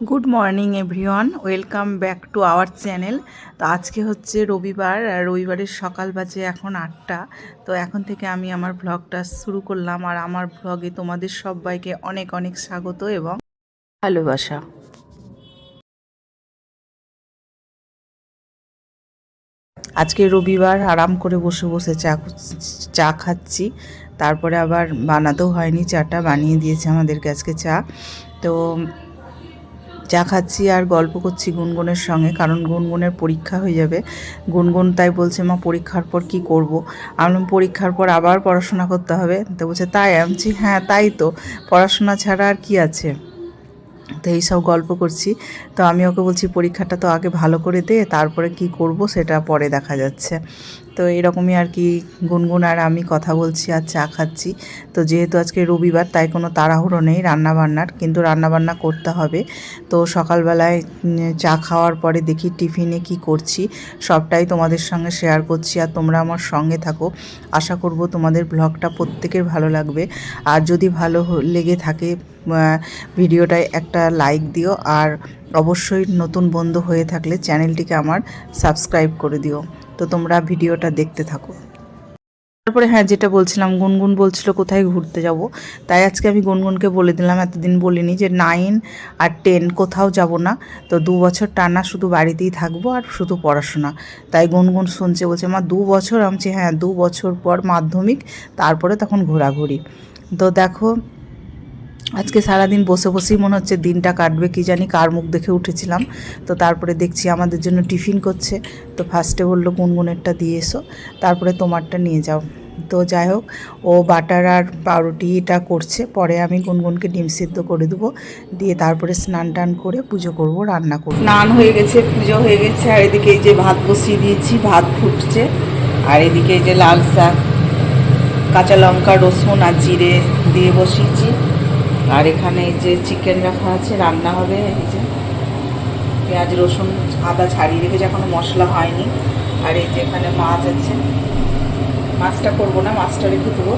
Good morning everyone welcome back to our channel তো আজকে হচ্ছে রবিবার রবিবারের সকাল বাজে এখন আটটা। তো এখন থেকে আমি আমার ব্লগটা শুরু করলাম, আর আমার ব্লগে তোমাদের সবাইকে অনেক অনেক স্বাগত এবং ভালোবাসা। আজকে রবিবার আরাম করে বসে বসে চা চা খাচ্ছি। তারপরে আবার বানাতেও হয়নি, চাটা বানিয়ে দিয়েছে আমাদেরকে আজকে চা। তো চা খাচ্ছি আর গল্প করছি গুনগুনের সঙ্গে, কারণ গুনগুনের পরীক্ষা হয়ে যাবে। গুনগুন তাই বলছে, মা, পরীক্ষার পর কি করব? আমি পরীক্ষার পর আবার পড়াশোনা করতে হবে? তো বলছে, তাই? আমি হ্যাঁ তাই তো। পড়াশোনা ছাড়া আর কি আছে? তো এইসব গল্প করছি। তো আমি ওকে বলছি, পরীক্ষাটা তো আগে ভালো করে দে, তারপরে কি করব সেটা পরে দেখা যাচ্ছে। তো এরকমই আর কি গুনগুন আর আমি কথা বলছি আর চা খাচ্ছি। তো যেহেতু আজকে রবিবার, তাই কোনো তাড়াহুড়ো নেই রান্নাবান্নার, কিন্তু রান্নাবান্না করতে হবে। তো সকালবেলায় চা খাওয়ার পরে দেখি টিফিনে কি করছি, সবটাই তোমাদের সঙ্গে শেয়ার করছি আর তোমরা আমার সঙ্গে থাকো। আশা করব তোমাদের ব্লগটা প্রত্যেকের ভালো লাগবে। আর যদি ভালো লেগে থাকে ভিডিওটায় একটা লাইক দিও। আর অবশ্যই নতুন বন্ধু হয়ে থাকলে চ্যানেলটিকে আমার সাবস্ক্রাইব করে দিও। তো তোমরা ভিডিওটা দেখতে থাকো। তারপরে হ্যাঁ যেটা বলছিলাম, গুনগুন বলছিল কোথায় ঘুরতে যাব। তাই আজকে আমি গুনগুনকে বলে দিলাম, এতদিন বলিনি যে নাইন আর টেন কোথাও যাব না। তো দু বছর টানা শুধু বাড়িতেই থাকব আর শুধু পড়াশোনা। তাই গুনগুন শুনছে, বলছে, মা, দু বছর? আমি হ্যাঁ দু বছর পর মাধ্যমিক, তারপরে তখন ঘোরাঘুরি। তো দেখো আজকে সারাদিন বসে বসেই মনে হচ্ছে দিনটা কাটবে, কি জানি কার মুখ দেখে উঠেছিলাম। তো তারপরে দেখছি আমাদের জন্য টিফিন করছে। তো ফার্স্টে বলল, গুনগুনেরটা দিয়ে এসো, তারপরে তোমারটা নিয়ে যাও। তো যাই হোক, ও বাটার আর পাউরুটিটা করছে, পরে আমি গুনগুনকে ডিম সিদ্ধ করে দেবো, দিয়ে তারপরে স্নান টান করে পুজো করব, রান্না করব। স্নান হয়ে গেছে, পুজো হয়ে গেছে, আর এদিকে এই যে ভাত বসিয়ে দিয়েছি, ভাত ফুটছে, আর এদিকে এই যে লাল শাক, কাঁচা লঙ্কা, রসুন আর জিরে দিয়ে বসিয়েছি। আর এখানে যে চিকেন রাখা আছে, রান্না হবে, এই যে পেঁয়াজ, রসুন, আদা ছাড়িয়ে রেখেছে, এখনও মশলা হয়নি। আর এই যে এখানে মাছ আছে, মাছটা করব না, মাছটা রেখে দেবো,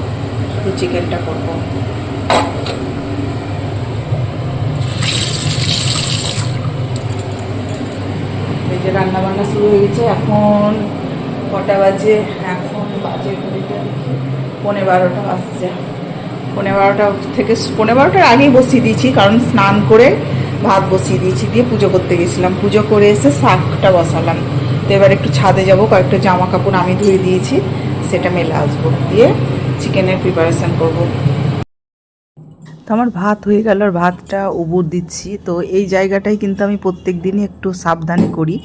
শুধু চিকেনটা করব। এই যে রান্না বান্না শুরু হয়ে গেছে, এখন কটা বাজে? এখন বাজে পনেরো বারোটা বাজছে। পনেরো বারোটা থেকে পনেরো বারোটার আগেই বসিয়ে দিয়েছি, কারণ স্নান করে ভাত বসিয়ে দিয়েছি, দিয়ে পুজো করতে গেছিলাম। পুজো করে এসে শাকটা বসালাম। তো এবার একটু ছাদে যাব, কয়েকটা জামা কাপড় আমি ধুয়ে দিয়েছি, সেটা মেলে আসব, দিয়ে চিকেনের প্রিপারেশান করব। তো আমার ভাত হয়ে গেল, আর ভাতটা উবুর দিচ্ছি। তো এই জায়গাটাই কিন্তু আমি প্রত্যেক দিনই একটু সাবধানে করি।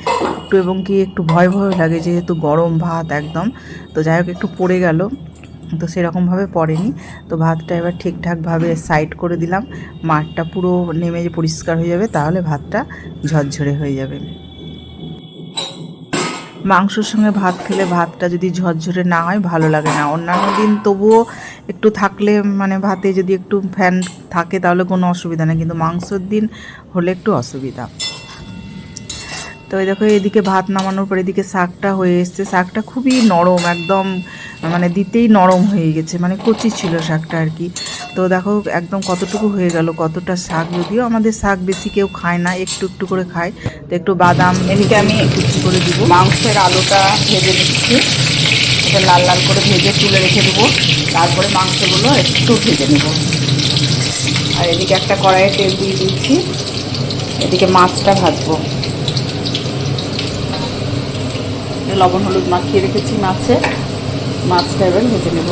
একটু এবং কি একটু ভয় ভয় লাগে, যেহেতু গরম ভাত একদম। তো যাই হোক, একটু পড়ে গেল। তো সেরকমভাবে পড়েনি। তো ভাতটা এবার ঠিকঠাকভাবে সাইড করে দিলাম। মাঠটা পুরো নেমে যে পরিষ্কার হয়ে যাবে, তাহলে ভাতটা ঝরঝরে হয়ে যাবে। মাংসর সঙ্গে ভাত খেলে ভাতটা যদি ঝরঝরে না হয়, ভালো লাগে না। অন্যান্য দিন তবুও একটু থাকলে মানে ভাতে যদি একটু ফ্যান থাকে, তাহলে কোনো অসুবিধা নেই। কিন্তু মাংসর দিন হলে একটু অসুবিধা। তো দেখো, এদিকে ভাত নামানোর পর এদিকে শাকটা হয়ে এসছে। শাকটা খুবই নরম, একদম মানে দিতেই নরম হয়ে গেছে মানে কচি ছিল শাকটা আর কি। তো দেখো একদম কতটুকু হয়ে গেল, কতটা শাক যদিও আমাদের শাক বেশি কেউ খায় না, একটু একটু করে খায়। তো একটু বাদাম, এদিকে আমি একটু করে দিব। মাংসের আলুটা ভেজে নিচ্ছি। এটা লাল লাল করে ভেজে তুলে রেখে দেবো। তারপরে মাংসগুলো একটু ভেজে নেব। আর এদিকে একটা কড়াইয়ে তেল দিয়ে দিচ্ছি। এদিকে মাছটা ভাজবো। লবণ হলুদ মাখিয়ে রেখেছি মাছে। মাছটা এবার ভেজে নেব।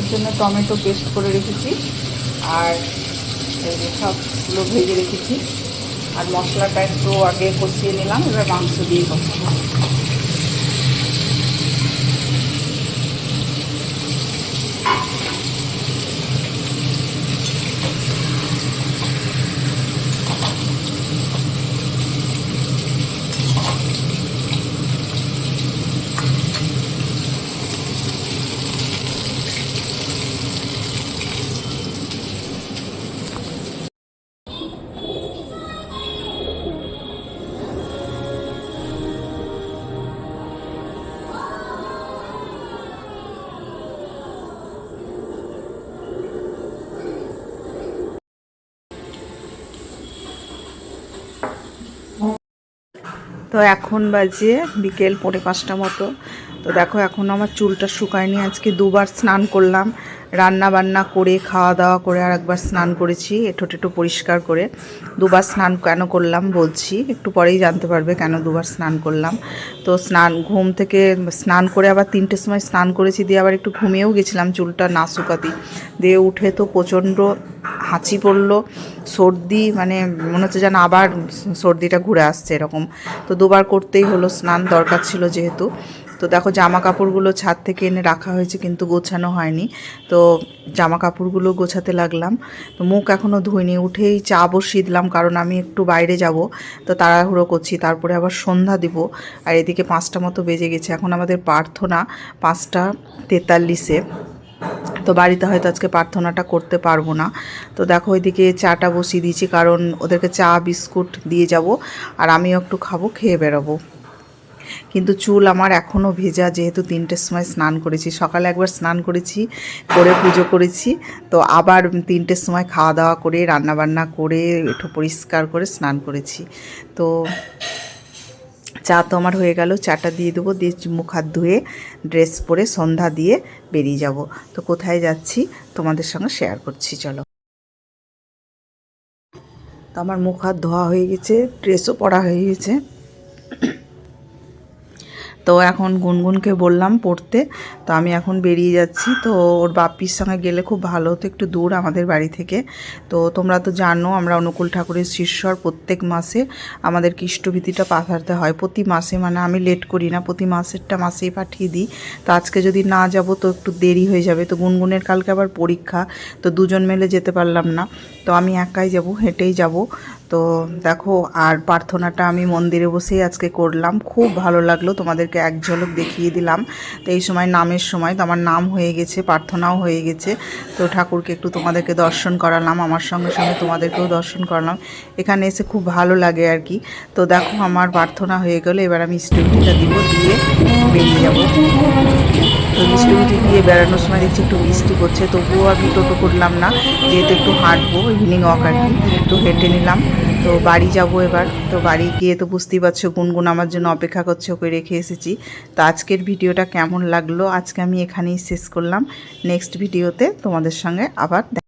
মাংসের জন্য টমেটো পেস্ট করে রেখেছি। আর এই সবগুলো ভেজে রেখেছি। আর মশলাটা একটু আগে কষিয়ে নিলাম, এবার মাংস দিয়ে কষাবো। তো এখন বাজে বিকেল পৌনে পাঁচটা মতো। তো দেখো, এখন আমার চুলটা শুকায়নি। আজকে দুবার স্নান করলাম। রান্না বান্না করে খাওয়া দাওয়া করে আর একবার স্নান করেছি এঁটো টেটো পরিষ্কার করে। দুবার স্নান কেন করলাম বলছি, একটু পরেই জানতে পারবে কেন দুবার স্নান করলাম। তো স্নান, ঘুম থেকে স্নান করে আবার তিনটের সময় স্নান করেছি, দিয়ে আবার একটু ঘুমিয়েও গেছিলাম, চুলটা না শুকাতি দিয়ে উঠে তো প্রচণ্ড হাঁচি পড়ল, সর্দি মানে মনে হচ্ছে যেন আবার সর্দিটা ঘুরে আসছে এরকম। তো দুবার করতেই হলো, স্নান দরকার ছিল যেহেতু। তো দেখো জামা কাপড়গুলো ছাদ থেকে এনে রাখা হয়েছে, কিন্তু গোছানো হয়নি। তো জামা কাপড়গুলো গোছাতে লাগলাম। তো মুখ এখনও ধুইনি, উঠেই চা বসিয়ে দিলাম কারণ আমি একটু বাইরে যাব। তো তাড়াহুড়ো করছি, তারপরে আবার সন্ধ্যা দিব। আর এদিকে পাঁচটা মতো বেজে গেছে, এখন আমাদের প্রার্থনা পাঁচটা তেতাল্লিশে। তো বাড়িতে হয়তো আজকে প্রার্থনাটা করতে পারব না। তো দেখো ওইদিকে চাটা বসিয়ে দিয়েছি, কারণ ওদেরকে চা, বিস্কুট দিয়ে যাব, আর আমিও একটু খাব, খেয়ে বেরোবো কিন্তু চুল আমার এখনও ভেজা, যেহেতু তিনটের সময় স্নান করেছি। সকালে একবার স্নান করেছি, করে পুজো করেছি। তো আবার তিনটের সময় খাওয়া দাওয়া করে রান্না বান্না করে, একটু পরিষ্কার করে স্নান করেছি। তো চা তো আমার হয়ে গেল, চাটা দিয়ে দেবো, দিয়ে মুখ হাত ধুয়ে, ড্রেস পরে সন্ধ্যা দিয়ে বেরিয়ে যাব। তো কোথায় যাচ্ছি, তোমাদের সঙ্গে শেয়ার করছি, চলো। তো আমার মুখ হাত ধোয়া হয়ে গেছে ড্রেসও পরা হয়ে গেছে। তো এখন গুনগুনকে বললাম পড়তে, তো আমি এখন বেরিয়ে যাচ্ছি। তো ওর বাপির সঙ্গে গেলে খুব ভালো হতো, একটু দূর আমাদের বাড়ি থেকে। তো তোমরা তো জানো, আমরা অনুকূল ঠাকুরের শিষ্যর প্রত্যেক মাসে আমাদের কৃষ্টভীতিটা পাঠাতে হয়। প্রতি মাসে মানে আমি লেট করি না, প্রতি মাসেরটা মাসেই পাঠিয়ে দিই। তো আজকে যদি না যাব তো একটু দেরি হয়ে যাবে। তো গুনগুনের কালকে আবার পরীক্ষা, তো দুজন মিলে যেতে পারলাম না। তো আমি একাই যাব, হেঁটেই যাব। তো দেখো, আর প্রার্থনাটা আমি মন্দিরে বসেই আজকে করলাম। খুব ভালো লাগল, তোমাদেরকে এক ঝলক দেখিয়ে দিলাম। তো এই সময় নামের সময়, তো আমার নাম হয়ে গেছে, প্রার্থনাও হয়ে গেছে। তো ঠাকুরকে একটু তোমাদেরকে দর্শন করালাম, আমার সঙ্গে সঙ্গে তোমাদেরকেও দর্শন করালাম। এখানে এসে খুব ভালো লাগে আর কি। তো দেখো, আমার প্রার্থনা হয়ে গেলো, এবার আমি স্টুডিটা দিব দিয়ে বেরিয়ে যাব। তো মিষ্টি দিয়ে বেড়ানোর সময় দেখছি একটু বৃষ্টি করছে, তবুও আমি টোটো করলাম না, যেহেতু একটু হাঁটবো ইভিনিং ওয়াক আর কি, একটু হেঁটে নিলাম। তো বাড়ি যাব এবার, তো বাড়ি গিয়ে তো বুঝতেই পারছ, গুনগুন আমার জন্য অপেক্ষা করছে, ওকে রেখে এসেছি। তো আজকের ভিডিওটা কেমন লাগল, আজকে আমি এখানেই শেষ করলাম। নেক্সট ভিডিওতে তোমাদের সঙ্গে আবার